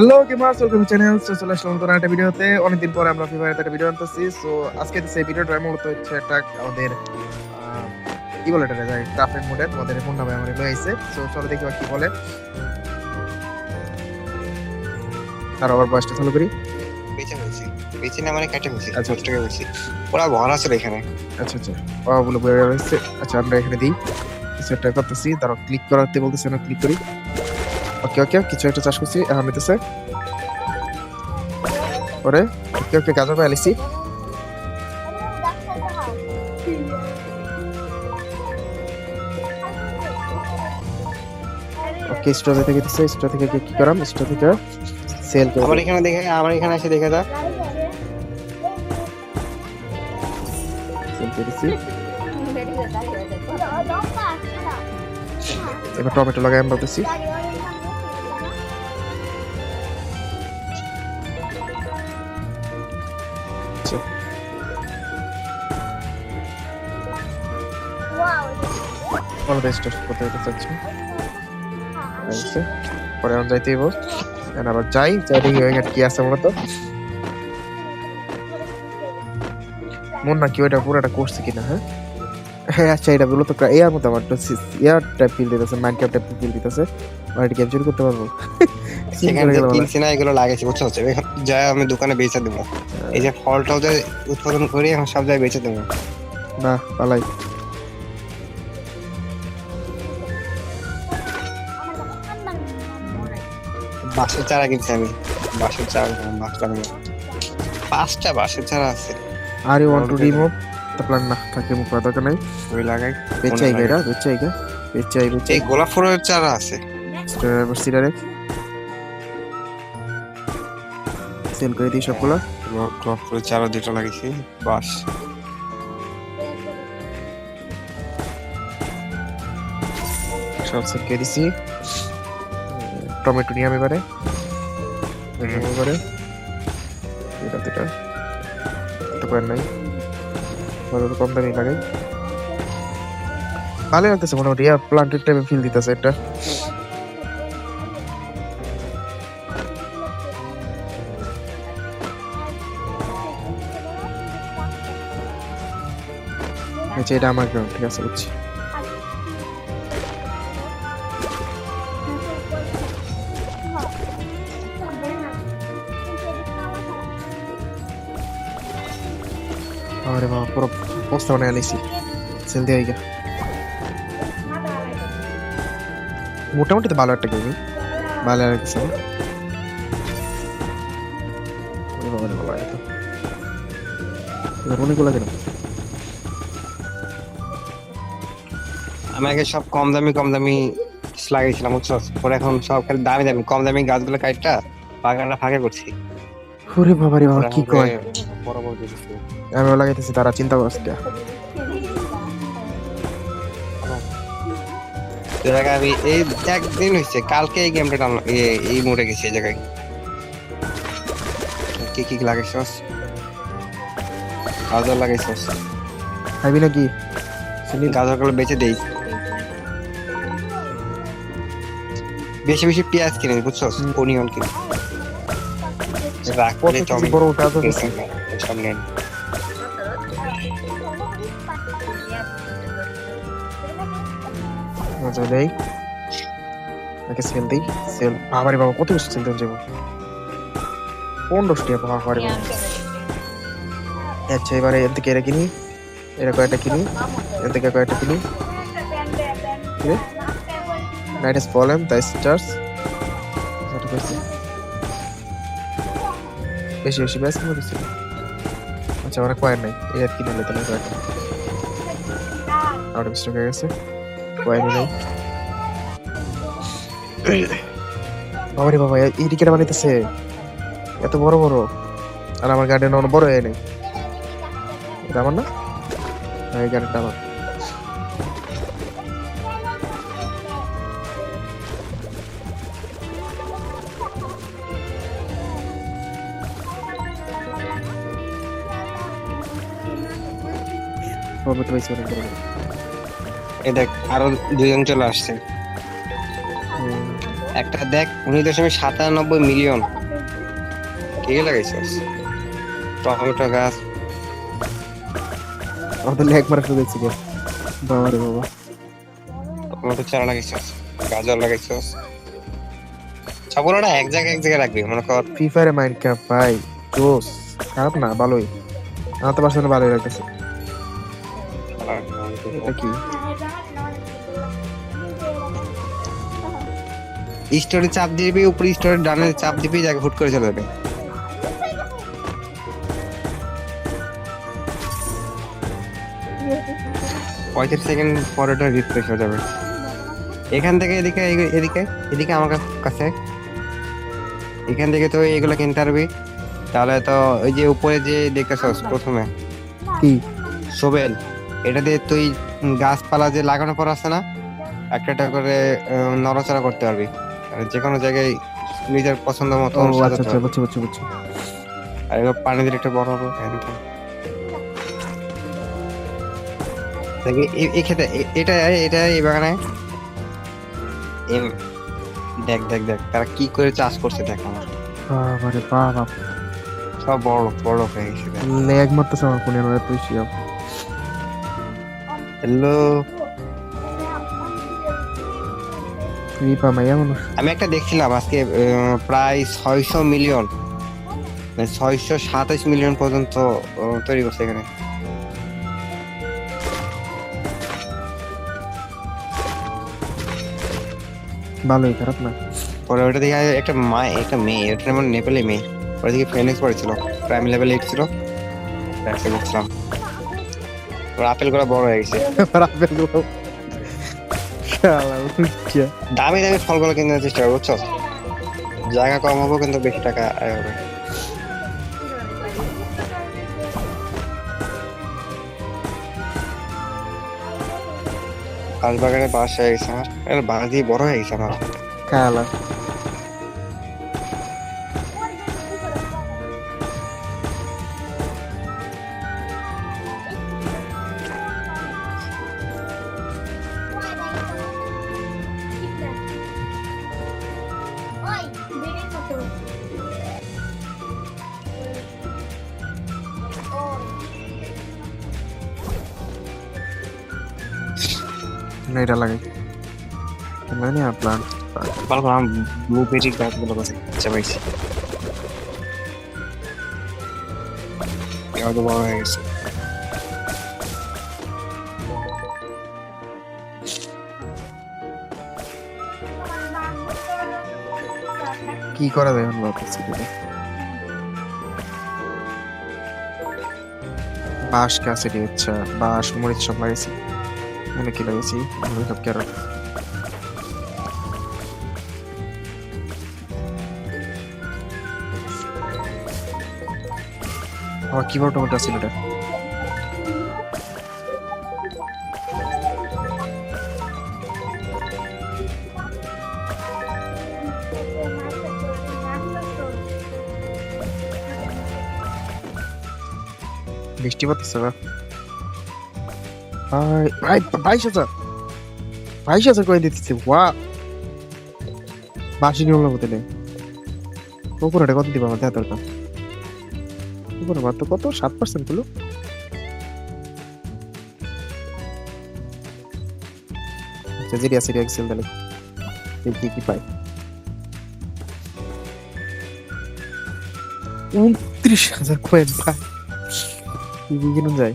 Hello gamers welcome channel so চলে আসলাম নতুন একটা ভিডিওতে। অনেকদিন পরে আমরা ফ্রি ফায়ার একটা ভিডিও আনতেছি। সো আজকে সেই ভিডিওটা মূলত হচ্ছে একটা আমাদের কি বলে এটা যায় ক্রাফটেড মোডে তোমাদের ফোন নামে আমার লয়ে আইছে। সো চলো দেখি কি বলে। আর আবার বয়সটা চালু করি। বেঁচে ফেলছি বেঁচে না মানে কেটে ফেলছি আচ্ছা। টাকা বলছি। ওরা ভরা ছিল এখানে। আচ্ছা আচ্ছা। ও বলে রয়েছে আচ্ছা আমরা এখানে দিই। কিছু একটা করতেছি। দাঁড়াও ক্লিক করাতে বলতেছে না ক্লিক করি। ওকে ওকে কিছু একটা চাষ করছি এখন নিতেছে ওরে ওকে ওকে গাজর পাই আলিছি ওকে স্টোর থেকে দিতেছে স্টোর থেকে কি করাম? স্টোর থেকে সেল করে আমার এখানে দেখে আমার এখানে এসে দেখে সেল করে এবার টমেটো লাগাই আমি বলতেছি কোনো স্টোর করতে করতে চাচ্ছি পরে আমি যাইতে হইব। আবার যাই যাই দেখি ওইখানে কি আছে মূলত মন না কি ওইটা পুরোটা করছে কিনা হ্যাঁ? হ্যাঁ আচ্ছা এটা মূলত প্রায় ইয়ার মতো আমার ইয়ার টাইপ ফিল দিতেছে ক্যাপ টাইপ ফিল দিতেছে। আর এটা ক্যাপচার করতে পারব? সেখানে কিনছি না এগুলো লাগাইছি বুঝছ? হচ্ছে এখন যা আমি দোকানে বেচে দেবো। এই যে ফলটাও যে উৎপাদন করি এখন সব জায়গায় বেচে দেবো। না পালাই। বাঁশের চারা কিনছি আমি। বাঁশের চারা বাঁশ লাগাবো পাঁচটা বাঁশের চারা আছে। আর you want to remove the plant না থাকে মুখ করা দরকার নাই। ওই লাগাই বেচে আইগা এটা বেচে আইগা বেচে আই বেচে এই গোলাপ ফুলের চারা আছে। সিরারে সেল করে দিই সবগুলো। গো- গোলাপ ফুলের চারা দুটো লাগিয়েছি বাস সব সেল করে দিছি। টমেটো নিয়ে আমি এবারে। এবারে। এটা এটা করে নাই। ভালো কম দামি লাগাই ভালো লাগতেছে, মোটামুটি। ইয়া প্লান্টেড টাইপের ফিল দিতেছে আচ্ছা এটা আমার গ্রাউন্ড ঠিক আছে, বুঝছি। আরে বাবা পুরো বস্তা বানায় আনিছি সেল দিয়ে আইগা মোটামুটি তো ভালো একটা গেমি ভালো লাগছে অনেকগুলো কেন আমি আগে সব কম দামি কম দামি লাগিয়েছিলাম বুঝছ পরে এখন সব খালি দামি দামি কম দামি গাছগুলো কাটটা বাগানটা ফাঁকা করছি ওরে বাবা রে বাবা কি কয় দিতেছি আমি লাগাইতেছি তারা চিন্তা করছে আমি এই একদিন হয়েছে কালকে এই গেমটা ডাউনলোড এই মোড়ে গেছি এই জায়গায়। কি কি লাগাইছস? গাজর লাগাইছস? নাকি? গাজরগুলো বেচে দেই। বেশি বেশি পেঁয়াজ কিনে বুঝছস। অনিয়ন কিনে। রাখ কত করে কেজি বড় তো দেই। আগে বাবা কত কিছু সেল দেন যাব পনেরোশো আচ্ছা এবারে এর থেকে এটা কিনি এটা কয়েকটা কিনি, এর থেকে কয়েকটা কিনি? Night is fallen the stars বেশি বেশি ব্যাস করেছি আচ্ছা আমার কয়েন নাই? এই আর কিনে তাহলে কয়েকটা আউট অফ হয়ে গেছে। কয়েনই নেই বাবারে বাবা এই টিকেট বানাইতেছে এত বড় বড় আর আমার গার্ডেন অনেক বড় হয়ে নেই এটা আমার না হ্যাঁ, এই গার্ডেনটা আমার প্রফিট হয়েছে এই দেখ আরও দুজন চলে আসছে। একটা দেখ উনিশ দশমিক সাতানব্বই মিলিয়ন। কে লাগাইছিস? টমেটো গাছ। লেগ মারা শুরু গে। বাবা রে বাবা। টমেটো চারা লাগাইছিস গাজর লাগাইছিস। সবগুলোটা এক জায়গায় এক জায়গায় রাখবি মনে কর। ফ্রি ফায়ারে মাইন্ড ক্রাফট ভাই জোস। খারাপ না ভালোই। আমার তো পার্সোনালি ভালোই লাগতেছে। এটা কি? স্টোরে চাপ দিবি উপরে স্টোরে ডানে চাপ দিবি জায়গা হুট করে চলে যাবে পঁয়ত্রিশ সেকেন্ড পরে ওটা রিফ্রেশ হয়ে যাবে। এখান থেকে এদিকে এদিকে এদিকে আমার কাছে এখান থেকে তো এগুলো কিনতে পারবি। তাহলে তো ওই যে উপরে যে দেখতেছস প্রথমে। কি? সোবেল। এটা দিয়ে তুই গাছপালা যে লাগানোর পর আছে না একটা একটা করে নড়াচড়া করতে পারবি। আর যে কোনো জায়গায় নিজের পছন্দ মতো আচ্ছা আচ্ছা বুঝছি বুঝছি বুঝছি। আর এবার পানি দিলে একটু বড় হবে এ- এই এ- এটা এটা এই বাগানে? দেখ দেখ দেখ তারা কি করে চাষ করছে দেখ আমার। বাবা রে বাবা। সব বড় বড় হয়ে গেছে। লেগ মারতেছে আমার ফোনে তুই শিয়াব হ্যালো। রিপা মাইয়া মানুষ। আমি একটা দেখছিলাম আজকে প্রায় ছয়শো মিলিয়ন ছয়শো সাতাশ মিলিয়ন পর্যন্ত তৈরি করছে এখানে। ভালোই খারাপ না? পরে ওটা দেখে একটা মা একটা মেয়ে এটা যেমন নেপালি মেয়ে। ওটা দিকে ফেনেক্স পড়েছিল প্রাইম লেভেল এইট ছিল ওর আপেলগুলো বড় হয়ে গেছে। আপেলগুলো শালা উচ্চা দামি দামি ফলগুলো কিনতে চেষ্টা করব বুঝছ? জায়গা কম হবে কিন্তু বেশি টাকা আয় হবে। বাগানে বাস হয়ে গেছে আমার এর দিয়ে বড় হয়ে গেছে আমার। কালা এটা লাগে। মানে প্লান্ট ভালো করে আমার ব্লুবেরি গাছগুলো কাছে চাপাইছি। এবার তো বড় হয়ে গেছে। কি করা যায় এখন ভাবতেছি বাঁশ গাছ এটি হচ্ছে বাঁশ মরিচ সব লাগাইছি মানে কি লাগাইছি আমি সব ক্যারট আমার কিবোর্ড টমেটো ছিল এটা বৃষ্টি পড়তেছে বা ভাই ভাই বাইশ হাজার বাইশ হাজার করে দিতেছে ওয়া বাসি নিয়ম নেই উপরে কত দিবা আমার দেওয়া দরকার মাত্র কত? সাত পার্সেন্ট হলো আচ্ছা যেটি আছে এক্সেল তাহলে উনত্রিশ হাজার কয়েন ভাই কি যায়?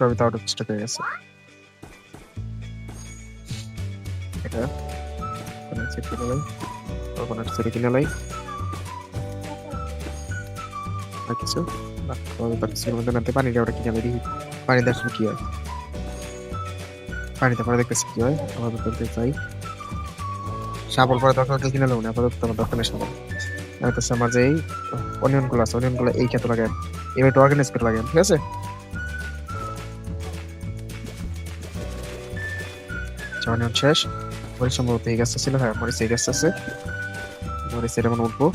সবই তো আউট অফ স্টক হয়ে গেছে? এটা কোন মধ্যে নাতে পানি দেওয়ার সময় কি হয়? পানিতে পরে দেখতেছি হয় আমাদের বলতে চাই। পরে দরকার হলে কিনে আপাতত আমার দরকার নেই তো আমার যে অনিয়নগুলো আছে অনিয়নগুলো এই ক্ষেত্রে লাগাই এবার একটু অর্গানাইজ করে লাগাই ঠিক আছে? অনিয়ন শেষ মরিচ সম্ভবত এই গাছটা ছিল হ্যাঁ মরিচ এই গাছটা আছে। মরিচ এটা মানে উঠবো।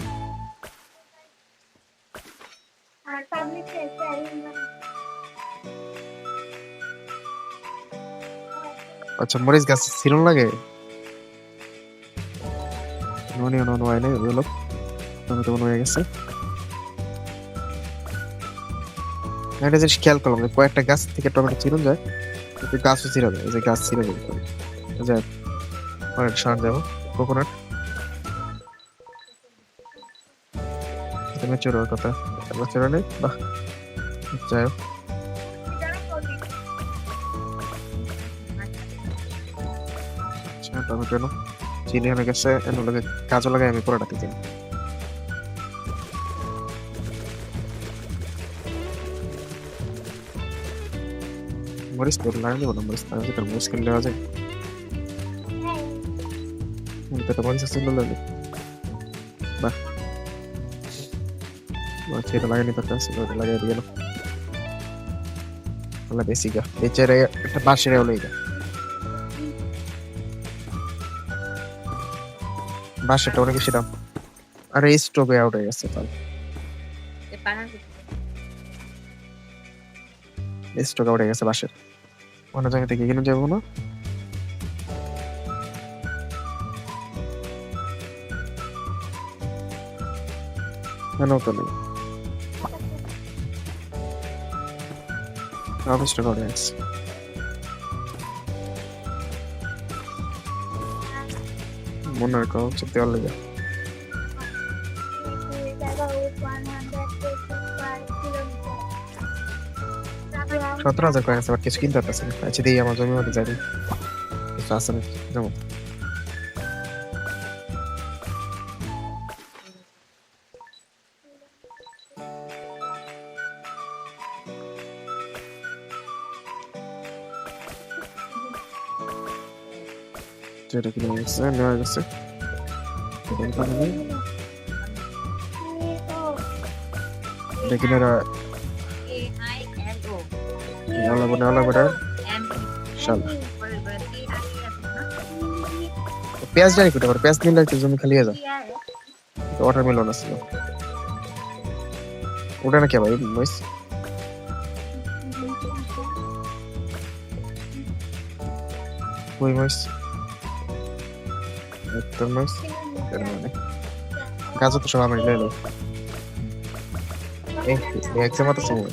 আচ্ছা মরিচ গাছ ছিলন লাগে ননি নন হয় নাই ওগুলো হয়ে গেছে। একটা জিনিস খেয়াল করলাম যে কয়েকটা গাছ থেকে টমেটো ছিলন যায় কিন্তু গাছও ছিঁড়া যায় এই যে গাছ ছিঁড়ে যায়। যাই অনেক সার যাব কোকোনাট তুমি চোর কথা চোরা নেই বাহ, যাই হোক। আচ্ছা টমেটো এনো চিনি হয়ে গেছে, এর লগে কাজও লাগাই আমি পুরোটা দিই মরিচ তো লাগাই দেবো না, মরিচ লাগাই দিতে মরিচ কিনলে যায়। পেটে মরিচ বাহ মরিচ এটা লাগাই নিতে কাছে লাগাই দিয়ে গেল আল্লাহ বেশি গা বেচারে একটা বাঁশের হলো বাঁশেরটা অনেক বেশি দাম আর এই স্টোভে আউট হয়ে গেছে তাহলে স্টোভ আউট হয়ে গেছে বাঁশের অন্য জায়গা থেকে কিনে যাব না কেন তো নেই অফিস টাকা আউট হয়ে গেছে মনে রাখো হচ্ছে দেওয়ার লেগে সতেরো হাজার কয়েন আছে আবার কিছু কিনতে পারতেছে না যেটা কিনে গেছে নেওয়া গেছে এটা কিনে লাগবে নেওয়া লাগবে এটা পেঁয়াজ জানি কোটা পেঁয়াজ নিলে একটু জমি খালি হয়ে যায় ওয়াটার মেলন আছে ওটা না কে ভাই মইস কই মইস তোর মইস এর মানে গাছও তো সব আমি নিয়ে এলো এক্সাম তো সময়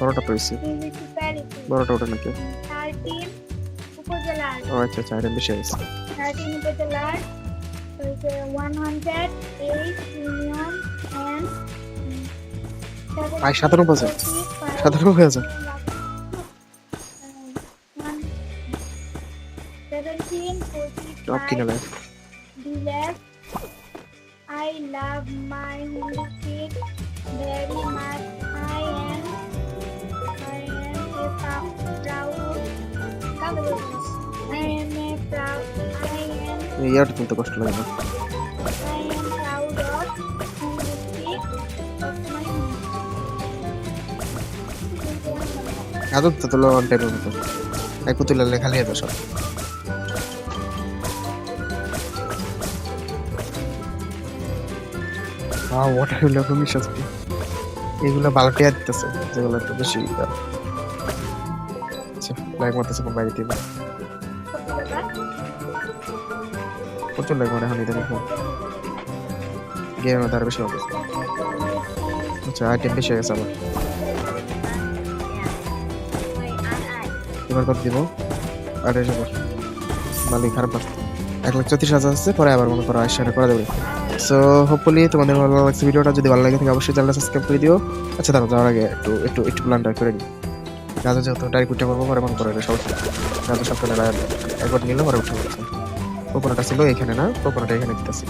বড়টা পেয়েছি বড়টা ওটা নাকি ও আচ্ছা আচ্ছা এটা বেশি অ্যান্ড আই সাতান্ন বছর সাতান্ন হয়ে যায় টপ কিনে village. I love my music very much. I am I am a prou- proud I am a proud I am ইয়ারটা তুলতে কষ্ট লাগে না তো তোলা ওয়ান টাইমের মতো। এক পুতুলের খালি হবে সব। আহ ওয়াটার হলো খুবই সস্তি এগুলো বালটিয়া দিতেছে, যেগুলো একটু বেশি আচ্ছা লাইক মারতেছে কোন বাইরে দিবে প্রচুর লাইক মানে এখন ইদানিং গেমের মধ্যে আরও বেশি হবে আচ্ছা আইটেম বেশি হয়ে গেছে আমার এবার কত দিব? আড়াইশ হাজার মালিক, খারাপ লাগছে এক লাখ চৌত্রিশ হাজার আছে, পরে আবার মনে করো আড়াইশো হাজার করে দেবে। সো হোপফুলি তোমাদের ভালো লাগছে ভিডিওটা। যদি ভালো লাগে থাকে, অবশ্যই চ্যানেলটা সাবস্ক্রাইব করে দিও। আচ্ছা দাঁড়াও, যাওয়ার আগে একটু একটু একটু প্ল্যানটা করে নিই। গাজা যেহেতু ডাইরেক্ট উঠে পড়ব পরে মনে করো এটা সমস্যা গাজা সব করে একবার নিলে, পরে উঠে পড়ছে কোকোনাটা ছিল এখানে না কোকোনাটা এখানে দিতেছি।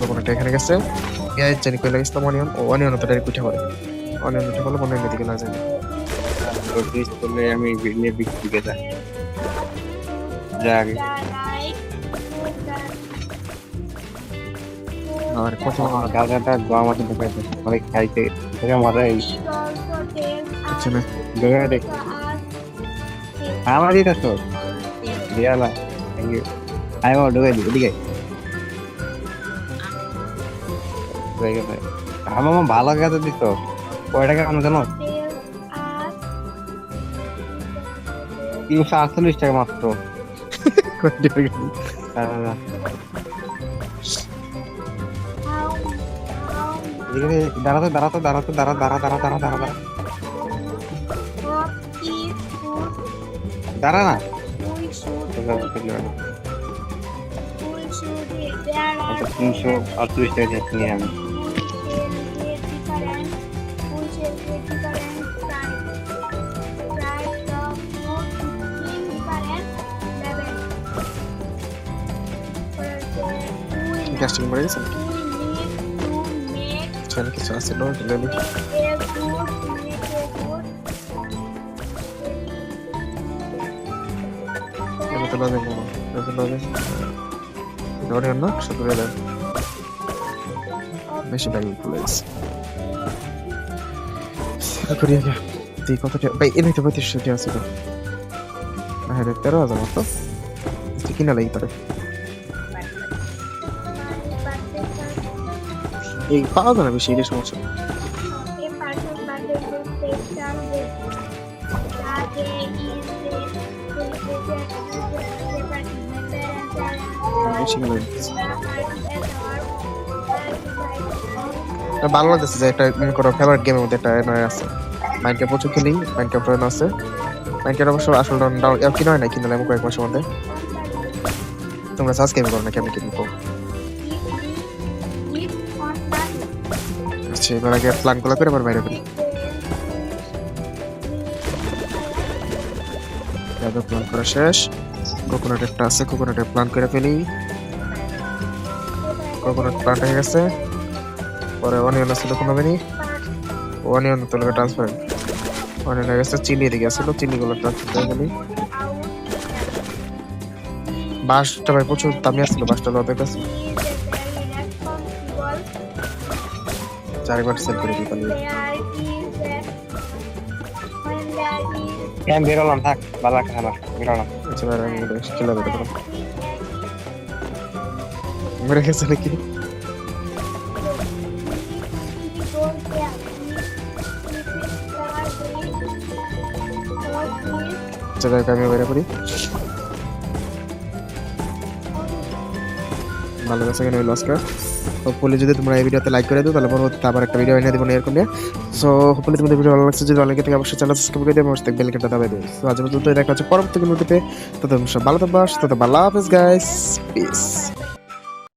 কোকোনাটা এখানে গেছে। পেঁয়াজ জানি কই লাগিয়েছিলাম অনিয়ন ও অনিয়ন তো ডাইরেক্ট উঠে পড়ে অনিয়ন উঠে পড়লে মনে দিকে না যায় রোদ্রিস করলে আমি নিয়ে বিক্রি গেছে যা আগে। আর কত গাছাটা গোয়া মতো ঢুকাইছে অনেক খাইতে থেকে মজা এই হচ্ছে না। ঢুকে দেখ। আমার দিতে তো। দিয়ালা থ্যাংক ইউ আয় বাবা ঢুকাই দিই এদিকে গেছে আমার ভালো কাজে দিত। কয় টাকা আমি জানো? তিনশো আটচল্লিশ টাকা মাত্র হ্যাঁ, দাঁড়াতে দাঁড়াতে দাঁড়াতে দাঁড়া দাঁড়া দাঁড়া দাঁড়া দাঁড়া দাঁড়া দাঁড়া না আচ্ছা তিনশো আটচল্লিশ টাকা নিয়ে আমি we গ্যাস ঠিক মরে গেছে we need to make channel কিছু আছে নো লেলি a good make a good আমি তো লগে নেব লগে লগে ধরে না শুক্রিয়া দেন বেশি ব্যাগ খুলে গেছে শুক্রিয়া গে তুই কত টাকা ভাই এনে তো পঁয়ত্রিশশো টাকা ছিল হ্যাঁ রে that they is বেশি কিনা লাগে ভালো লাগতেছে যে একটা মনে করো ফেভারিট গেমের মধ্যে একটা এনআই আছে। মাইনক্রাফট প্রচুর খেলি মাইনক্রাফট এনআই আছে। মাইনক্রাফট অবশ্য আসল ডাউন কিনা হয় না কিনা আমি কয়েক মাসের মধ্যে। তোমরা সাবস্ক্রাইব করো না কেমন কিনবো আচ্ছা এবার আগে প্ল্যানগুলো করে আবার বাইরে করি প্ল্যান করা শেষ। কোকোনাট একটা আছে কোকোনাটের প্ল্যান করে ফেলি। কোকোনাট প্ল্যান হয়ে গেছে। পরে অনিয়ন আছে কোনো বেনি অনিয়ন তো তোলকে ট্রান্সফার অনিয়ন হয়ে গেছে চিলি এদিকে চিলি গুলো ট্রান্সফার করে ফেলি। বাসটা ভাই প্রচুর দামি আসছিল বাসটা ওদের কাছে চারবার সেল করে দিই পারলি আমি বেরোলাম থাক ভালো লাগছে আমার বেরোলাম। আচ্ছা ভাই আমি খেলা বেটা করো মেরে গেছে নাকি? আচ্ছা হোক, আমি বাইরে করি ভালো কাছে কেন আজকে হোপফুলি যদি তোমরা এই ভিডিওতে লাইক করে দিও, তাহলে পরবর্তীতে আবার একটা ভিডিও এনে দেবো এরকম নিয়ে। সো হোপফুলি তোমাদের ভিডিও ভালো লাগছে। যদি অনেকে থেকে অবশ্যই চ্যানেল সাবস্ক্রাইব করে দিও, এবং বেল আইকনটা দাবাই দিও। সো আজ পর্যন্ত দেখা হচ্ছে পরবর্তী ভিডিওতে ততক্ষণ ভালো থাকবা তত ভালো হাফেজ গাইস পিস